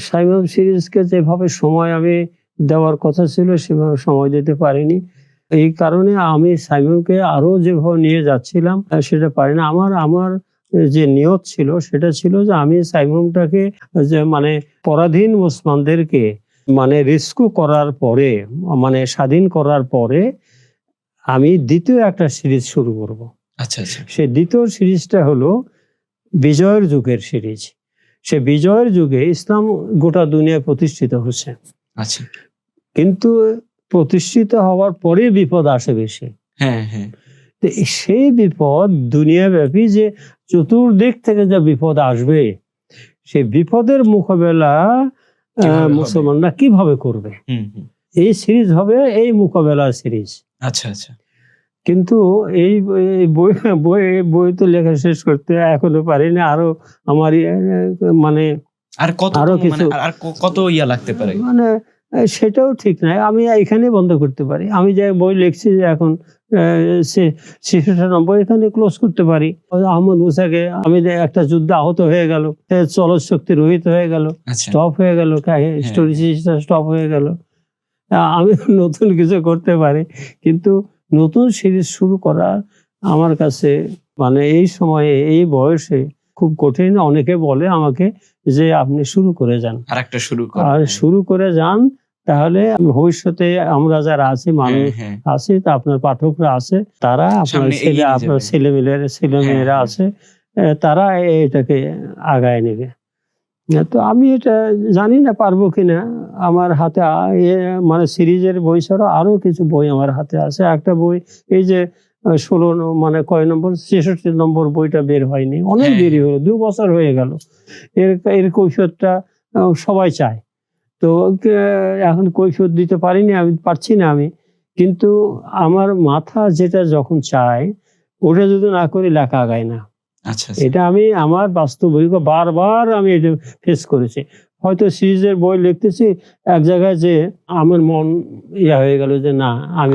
Simon সিরিজকে যেভাবে সময় আমি দেওয়ার কথা ছিল সেভাবে সময় দিতে পারিনি। এই কারণে আমি সাইমনকে আরও যেভাবে নিয়ে যাচ্ছিলাম সেটা পারি না আমার আমার যে নিয়ত ছিল সেটা ছিল যে আমি সাইমনটাকে যে মানে পরাধীন মুসলমানদেরকে মানে রেস্কিউ করার পরে মানে স্বাধীন করার পরে আমি দ্বিতীয় একটা সিরিজ শুরু করব। আচ্ছা আচ্ছা। সে দ্বিতীয় সিরিজটা হলো বিজয়ের যুগের সিরিজ। সে বিজয়ের যুগে ইসলাম গোটা দুনিয়ায় প্রতিষ্ঠিত হচ্ছে আচ্ছা। কিন্তু প্রতিষ্ঠিত হওয়ার পরে বিপদ আসে বেশি। হ্যাঁ হ্যাঁ। সেই বিপদ দুনিয়াব্যাপী যে চতুর্দিক থেকে যে বিপদ আসবে সেই বিপদের মোকাবেলা আহ, মুসলমানরা কীভাবে করবে? হুম হুম। এই সিরিজ হবে এই মোকাবেলা সিরিজ। আচ্ছা আচ্ছা। কিন্তু এই বই বই বই তো লেখা শেষ করতে এখনও পারিনি। আরও আমার ইয়ে, মানে আর কত আরও মানে কিছু- আর- কত ইয়া লাগতে পারে? মানে সেটাও ঠিক নাই আমি এখানে বন্ধ করতে পারি। আমি যে বই লিখছি যে এখন শিশুটা নম্বর এখানে ক্লোজ করতে পারি। আহমদ মুসাকে আমি যে একটা যুদ্ধ আহত হয়ে গেল চলৎ শক্তি রহিত হয়ে গেল আচ্ছা। স্টপ হয়ে গেল স্টোরি সিরিজটা স্টপ হয়ে গেল। আমি নতুন কিছু করতে পারি। কিন্তু নতুন সিরিজ শুরু করা আমার কাছে মানে এই সময়ে এই বয়সে খুব কঠিন অনেকে বলে আমাকে যে আপনি শুরু করে যান আর একটা শুরু আর শুরু করে যান তাহলে ভবিষ্যতে আমরা যারা আছি মানুষ হ্যাঁ, হ্যাঁ। তা আপনার পাঠকরা আছে তারা আপনার ছেলে আপনার। ছেলে মেয়েরা ছেলে হ্যাঁ, মেয়েরা হ্যাঁ। আছে তারা এটাকে আগায় নেবে তো আমি এটা জানি না পারব কিনা। আমার হাতে মানে সিরিজের বই ছাড়া আরও কিছু বই আমার হাতে আছে। একটা বই এই যে ষোলো মানে কয় নম্বর ছেষট্টি নম্বর বইটা বের হয়নি। অনেক হ্যাঁ, দেরি হলো দু বছর হয়ে গেল। এর এর কৈফিয়তটা সবাই চায়। তো এখন কৈফিয়ত দিতে পারিনি আমি পারছি না আমি। কিন্তু আমার মাথা যেটা যখন চায় ওটা যদি না করি লেখা আগায় না। এটা আমি আমার বাস্তব বারবার আমি এটা ফেস করেছি। হয়তো সিরিজের বই লিখতেছি এক জায়গায় যে আমার মন ইয়া হয়ে গেল যে না আমি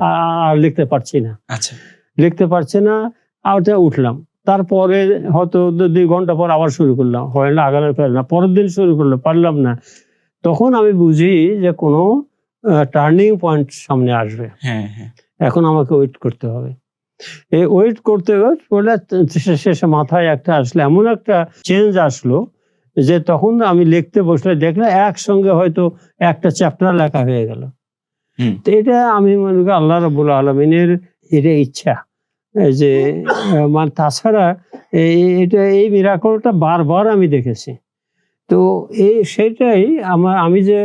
আর লিখতে পারছি না। আচ্ছা। লিখতে পারছি না আর ওটা উঠলাম। তারপরে হয়তো দুই ঘণ্টা পর আবার শুরু করলাম। হয় না আগামী পারলাম না পরের দিন শুরু করলাম পারলাম না। তখন আমি বুঝি যে কোনো টার্নিং পয়েন্ট সামনে আসবে। হ্যাঁ হ্যাঁ। এখন আমাকে ওয়েট করতে হবে। এই ওয়েট করতে করলে শেষে- মাথায় একটা আসলে এমন একটা চেঞ্জ আসলো যে তখন আমি লিখতে বসলে দেখলে একসঙ্গে হয়তো একটা চ্যাপ্টার লেখা হয়ে গেল। তো এটা আমি মনে করি আল্লাহ রবুল আলমিনের এটা ইচ্ছা। যে মানে তাছাড়া এই- এটা এই মিরাকলটা বারবার আমি দেখেছি। তো এই সেটাই আমার আমি যে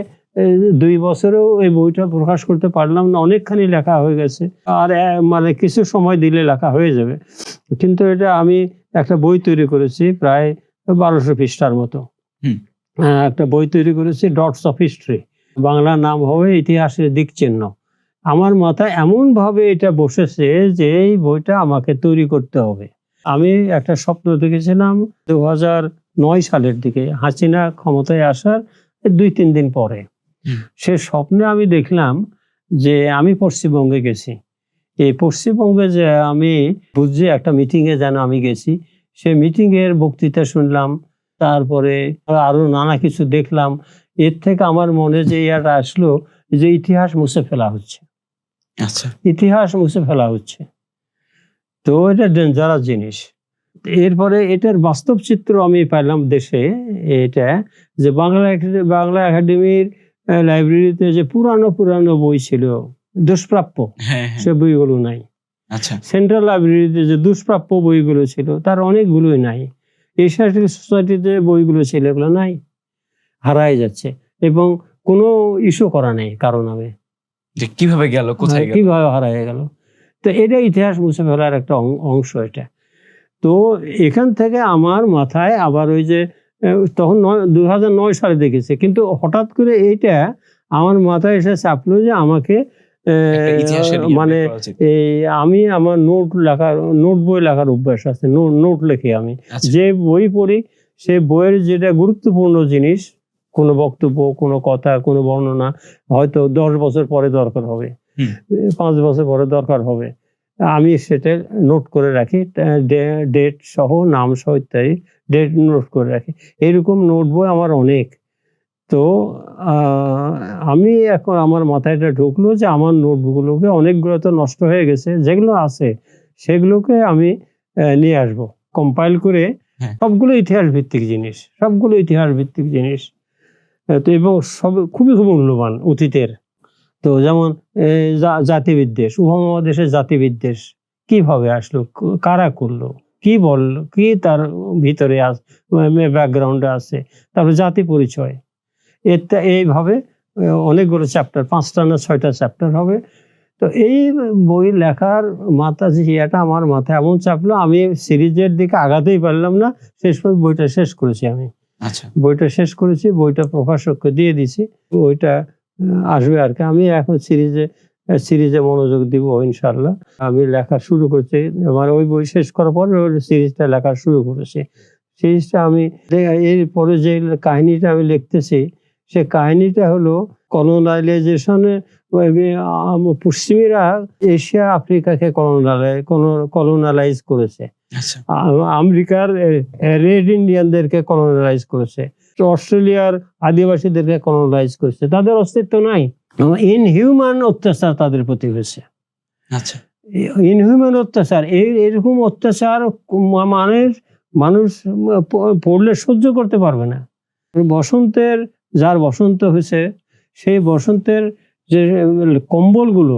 দুই বছরেও এই বইটা প্রকাশ করতে পারলাম না অনেকখানি লেখা হয়ে গেছে। আর মানে কিছু সময় দিলে লেখা হয়ে যাবে। কিন্তু এটা আমি একটা বই তৈরি করেছি প্রায় বারোশো পৃষ্ঠার মতো। একটা বই তৈরি করেছি ডটস অফ হিস্ট্রি বাংলা নাম হবে ইতিহাসের দিক চিহ্ন আমার মাথায় এমন ভাবে এটা বসেছে যে এই বইটা আমাকে তৈরি করতে হবে। আমি একটা স্বপ্ন দেখেছিলাম দু হাজার নয় সালের দিকে হাসিনা ক্ষমতায় আসার দুই তিন দিন পরে। সে স্বপ্নে আমি দেখলাম যে আমি পশ্চিমবঙ্গে গেছি। এই পশ্চিমবঙ্গে যে আমি বুঝছি একটা মিটিং এ যেন আমি গেছি। সে মিটিং এর বক্তৃতা শুনলাম তারপরে আরও নানা কিছু দেখলাম। এর থেকে আমার মনে যে ইয়াটা আসলো যে ইতিহাস মুছে ফেলা হচ্ছে। আচ্ছা। ইতিহাস মুছে ফেলা হচ্ছে। তো এটা ডেঞ্জারাস জিনিস। এরপরে এটার বাস্তব চিত্র আমি পাইলাম দেশে এটা যে বাংলা বাংলা একাডেমির লাইব্রেরিতে যে পুরানো পুরানো বই ছিল দুষ্প্রাপ্য হ্যাঁ হ্যাঁ। সে বইগুলো নাই। আচ্ছা। সেন্ট্রাল লাইব্রেরিতে যে দুষ্প্রাপ্য বইগুলো ছিল তার অনেকগুলোই নাই। এশিয়াটিক সোসাইটিতে বইগুলো ছিল এগুলো নাই। হারাই যাচ্ছে। এবং কোনো ইস্যু করা নেই কারণ আমি যে কীভাবে গেল কোথায় গেল? কীভাবে হারাই গেল? তো এটা ইতিহাস মুছে ফেলার একটা অংশ এটা। তো এখান থেকে আমার মাথায় আবার ওই যে তখন নয় হাজার নয় সালে দেখেছে। কিন্তু হঠাৎ করে এইটা আমার মাথায় এসে চাপলো যে আমাকে মানে। এই আমি আমার নোট লেখার নোট বই লেখার অভ্যাস আছে নোট নোট লেখি আমি। আচ্ছা। যে বই পড়ি সে বইয়ের যেটা গুরুত্বপূর্ণ জিনিস কোনো বক্তব্য কোনো কথা কোনো বর্ণনা হয়তো দশ বছর পরে দরকার হবে। পাঁচ বছর পরে দরকার হবে। আমি সেটা নোট করে রাখি ডেট সহ নাম সহ ইত্যাদি ডেট নোট করে রাখি। এরকম নোট বই আমার অনেক। তো আমি এখন আমার মাথায় এটা ঢুকলো যে আমার নোটগুলোকে অনেকগুলো তো নষ্ট হয়ে গেছে যেগুলো আছে সেগুলোকে আমি নিয়ে আসব। কম্পাইল করে হ্যাঁ। সবগুলো ইতিহাস ভিত্তিক জিনিস সবগুলো ইতিহাস ভিত্তিক জিনিস তো এবং সব খুবই খুব মূল্যবান অতীতের। তো যেমন জাতিবিদ্বেষ উপমহাদেশের জাতিবিদ্বেষ কীভাবে আসলো? কারা করল? কি বলল? কি তার ভিতরে আস ব্যাকগ্রাউন্ডে আছে? তারপর জাতি পরিচয়। এটা এইভাবে অনেকগুলো চ্যাপ্টার পাঁচটা না ছয়টা চ্যাপ্টার হবে। তো এই বই লেখার মাথা যে ইয়েটা আমার মাথায় এমন চাপলো আমি সিরিজের দিকে আগাতেই পারলাম না। শেষ পর্যন্ত বইটা শেষ করেছি আমি। আচ্ছা। বইটা শেষ করেছি বইটা প্রকাশককে দিয়ে দিছি। বইটা আহ, আসবে আর কি। আমি এখন সিরিজে সিরিজে মনোযোগ দিব ইনশাল্লাহ আমি লেখা শুরু করছি। মানে ওই বই শেষ করার পর সিরিজটা লেখা শুরু করেছি। সিরিজটা আমি এরপরে যে কাহিনীটা আমি লিখতেছি সে কাহিনীটা হলো কলোনাইলাইজেশনে পশ্চিমীরা এশিয়া আফ্রিকাকে কলোনালাইজ কলোনালাইজ করেছে। আচ্ছা। আমেরিকার রেড ইন্ডিয়ানদেরকে কলোনালাইজ করেছে। অস্ট্রেলিয়ার আদিবাসীদেরকে কলোনালাইজ করেছে। তাদের অস্তিত্ব নাই। ইনহিউম্যান অত্যাচার তাদের প্রতি হয়েছে। আচ্ছা। ইনহিউম্যান অত্যাচার এই এরকম অত্যাচার মা- মানুষ মানুষ পড়লে সহ্য করতে পারবে না। বসন্তের যার বসন্ত হয়েছে সেই বসন্তের যে কম্বলগুলো।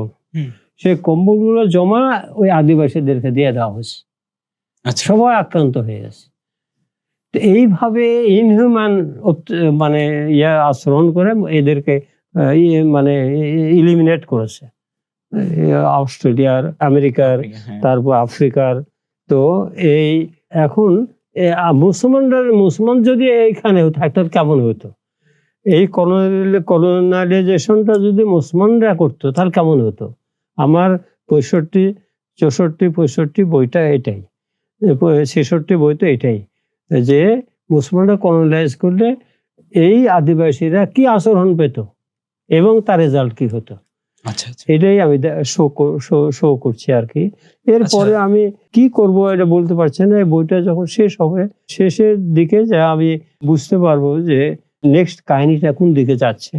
সেই কম্বলগুলো জমা ওই আদিবাসীদেরকে দিয়ে দেওয়া হয়েছে। আচ্ছা। সবাই আক্রান্ত হয়ে গেছে। তো এইভাবে ইনহিউম্যান মানে ইয়া আচরণ করে এদেরকে ইয়ে মানে ইলিমিনেট করেছে। অস্ট্রেলিয়ার আমেরিকার হ্যাঁ। তারপর আফ্রিকার। তো এই এখন মুসলমানরা মুসলমান যদি এইখানে থাকতো কেমন হতো এই কলোনালাইজেশনটা যদি মুসলমানরা করতো তাহলে কেমন হতো? আমার পঁয়ষট্টি চৌষট্টি পঁয়ষট্টি বইটা এটাই। ছেষট্টি বই তো এটাই। যে মুসলমানরা কলোনালাইজ করলে এই আদিবাসীরা কি আচরণ পেত এবং তার রেজাল্ট কি হতো? আচ্ছা আচ্ছা। এটাই আমি শো শো করছি আর কি। এরপরে আচ্ছা। আমি কি করব এটা বলতে পারছি না। এই বইটা যখন শেষ হবে শেষের দিকে যা আমি বুঝতে পারব যে নেক্সট কাহিনীটা কোন দিকে যাচ্ছে?